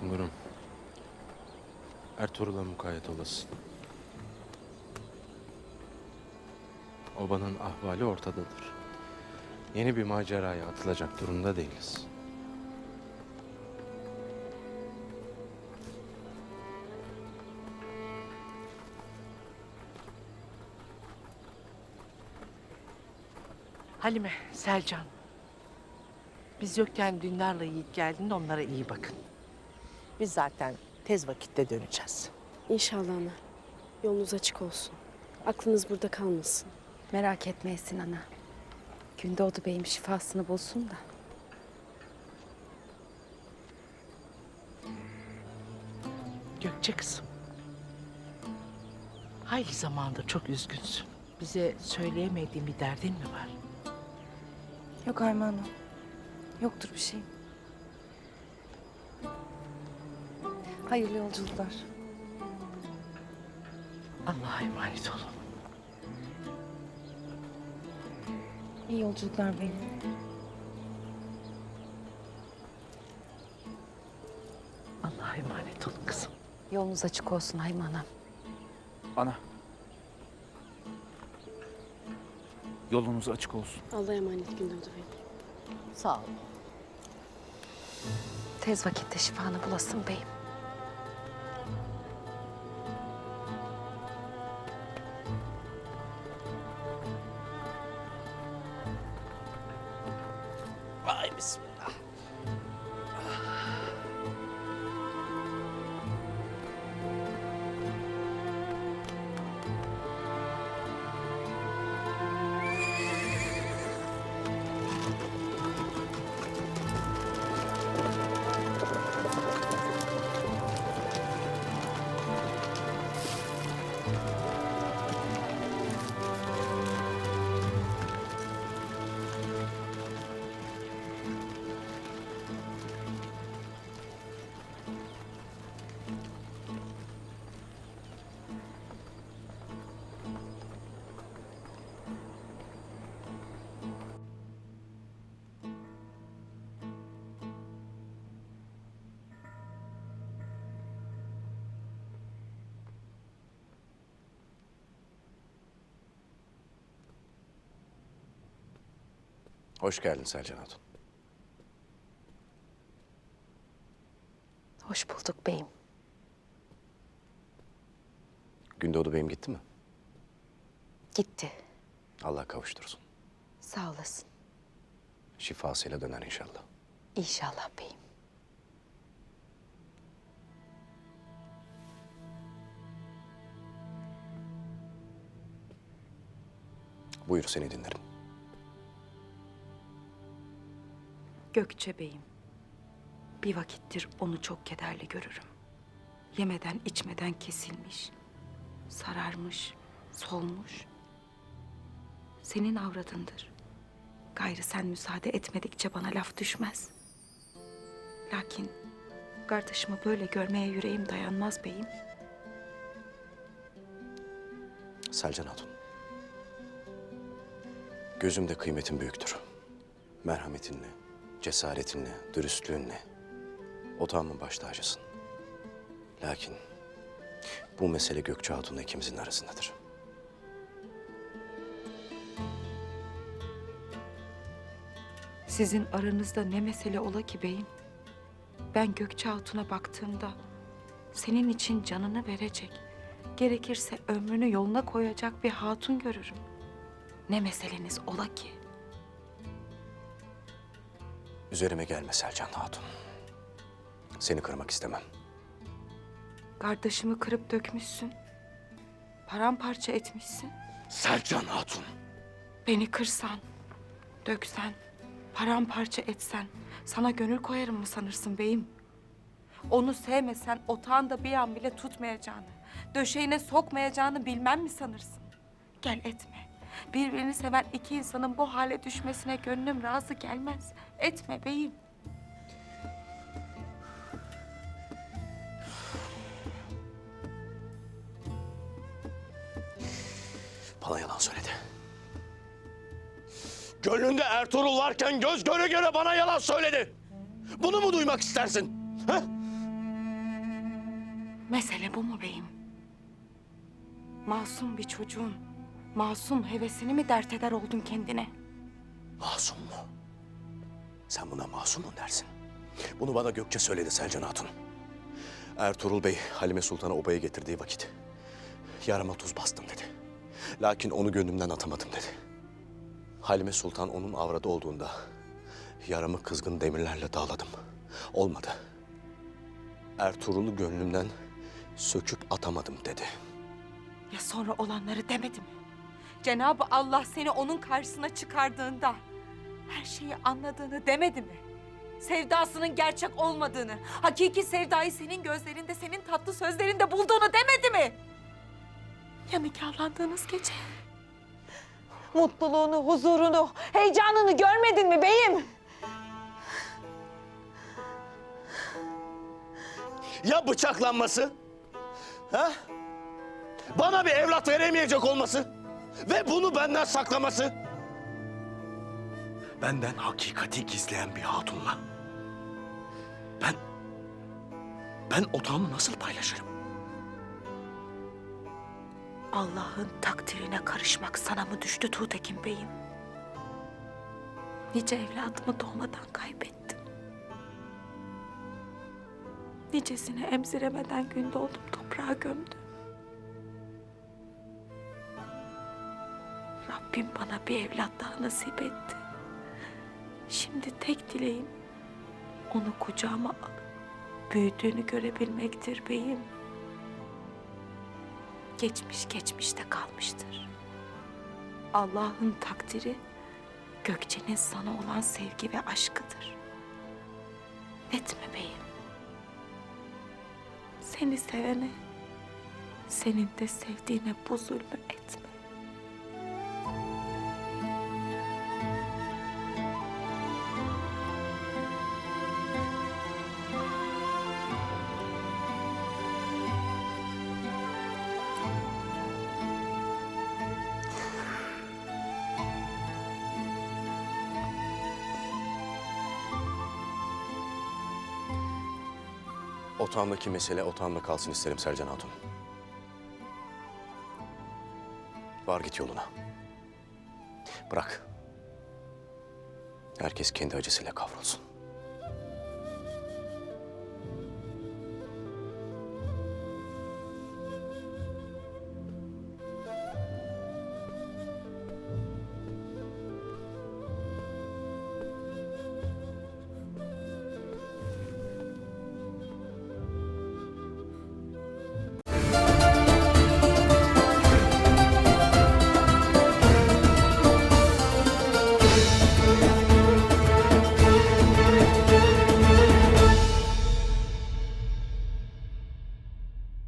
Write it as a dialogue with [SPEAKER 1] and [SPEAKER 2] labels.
[SPEAKER 1] Sungurum. Ertuğrul'a mukayyet olasın. Obanın ahvali ortadadır. Yeni bir maceraya atılacak durumda değiliz.
[SPEAKER 2] Halime, Selcan. Biz yokken Dündar'la Yiğit geldiğinde onlara iyi bakın. Biz zaten tez vakitte döneceğiz.
[SPEAKER 3] İnşallah ana. Yolunuz açık olsun. Aklınız burada kalmasın.
[SPEAKER 4] Merak etme Esin ana. Gündoğdu Bey'im şifasını bulsun da.
[SPEAKER 2] Gökçe kızım. Hayli zamanda çok üzgünsün. Bize söyleyemediğin bir derdin mi var?
[SPEAKER 4] Yok Hanım. Yoktur bir şey. Hayırlı yolculuklar.
[SPEAKER 2] Allah'a emanet olun.
[SPEAKER 4] İyi yolculuklar beyim.
[SPEAKER 2] Allah'a emanet olun kızım.
[SPEAKER 4] Yolunuz açık olsun Hayman Hanım.
[SPEAKER 5] Ana. Yolunuz açık olsun.
[SPEAKER 3] Allah'a emanet Gündoğdu Bey.
[SPEAKER 2] Sağ ol.
[SPEAKER 4] Tez vakitte şifanı bulasın beyim.
[SPEAKER 2] Chaves.
[SPEAKER 1] Hoş geldin Selcan Hatun.
[SPEAKER 4] Hoş bulduk beyim.
[SPEAKER 1] Gündoğdu Bey'im gitti mi?
[SPEAKER 4] Gitti.
[SPEAKER 1] Allah kavuştursun.
[SPEAKER 4] Sağ olasın.
[SPEAKER 1] Şifasıyla döner inşallah.
[SPEAKER 4] İnşallah beyim.
[SPEAKER 1] Buyur seni dinlerim.
[SPEAKER 4] Gökçe Bey'im. Bir vakittir onu çok kederli görürüm. Yemeden içmeden kesilmiş, sararmış, solmuş. Senin avradındır. Gayrı sen müsaade etmedikçe bana laf düşmez. Lakin kardeşimi böyle görmeye yüreğim dayanmaz beyim.
[SPEAKER 1] Selcan Hatun. Gözümde kıymetin büyüktür. Merhametinle, cesaretinle, dürüstlüğünle otağımın baş tacısın. Lakin bu mesele Gökçe Hatun'la ikimizin arasındadır.
[SPEAKER 4] Sizin aranızda ne mesele ola ki beyim? Ben Gökçe Hatun'a baktığımda senin için canını verecek, gerekirse ömrünü yoluna koyacak bir hatun görürüm. Ne meseleniz ola ki?
[SPEAKER 1] Üzerime gelme Selcan Hatun. Seni kırmak istemem.
[SPEAKER 4] Kardeşimi kırıp dökmüşsün. Paramparça etmişsin.
[SPEAKER 1] Selcan Hatun!
[SPEAKER 4] Beni kırsan, döksen, paramparça etsen sana gönül koyarım mı sanırsın beyim? Onu sevmesen otağında bir an bile tutmayacağını, döşeğine sokmayacağını bilmem mi sanırsın? Gel etme. Birbirini seven iki insanın bu hale düşmesine gönlüm razı gelmez. Etme beyim.
[SPEAKER 1] Bana yalan söyledi. Gönlünde Ertuğrul varken göz göre göre bana yalan söyledi. Bunu mu duymak istersin? Ha?
[SPEAKER 4] Mesele bu mu beyim? Masum bir çocuğun masum hevesini mi dert eder oldun kendine?
[SPEAKER 1] Masum mu? Sen buna masum mu dersin? Bunu bana Gökçe söyledi Selcan Hatun. Ertuğrul Bey Halime Sultan'a obaya getirdiği vakit yarama tuz bastım dedi. Lakin onu gönlümden atamadım dedi. Halime Sultan onun avrada olduğunda yaramı kızgın demirlerle dağladım. Olmadı. Ertuğrul'u gönlümden söküp atamadım dedi.
[SPEAKER 4] Ya sonra olanları demedi mi? Cenab-ı Allah seni onun karşısına çıkardığında her şeyi anladığını demedi mi? Sevdasının gerçek olmadığını, hakiki sevdayı senin gözlerinde, senin tatlı sözlerinde bulduğunu demedi mi? Ya nikahlandığınız gece?
[SPEAKER 6] Mutluluğunu, huzurunu, heyecanını görmedin mi beyim?
[SPEAKER 1] Ya bıçaklanması? Ha? Bana bir evlat veremeyecek olması? Ve bunu benden saklaması? Benden hakikati gizleyen bir hatunla. Ben... Ben otağımı nasıl paylaşırım?
[SPEAKER 4] Allah'ın takdirine karışmak sana mı düştü Tuğtekin Bey'im? Nice evladımı doğmadan kaybettim. Nicesini emziremeden gün doğdum toprağa gömdü. Rabbim bana bir evlat daha nasip etti. Şimdi tek dileğim onu kucağıma alıp büyüdüğünü görebilmektir beyim. Geçmiş geçmişte kalmıştır. Allah'ın takdiri Gökçe'nin sana olan sevgi ve aşkıdır. Etme beyim. Seni sevene, senin de sevdiğine bu zulmü etme.
[SPEAKER 1] Otağımdaki mesele otağımda kalsın isterim Sercan Hatun. Var git yoluna. Bırak. Herkes kendi acısıyla kavrulsun.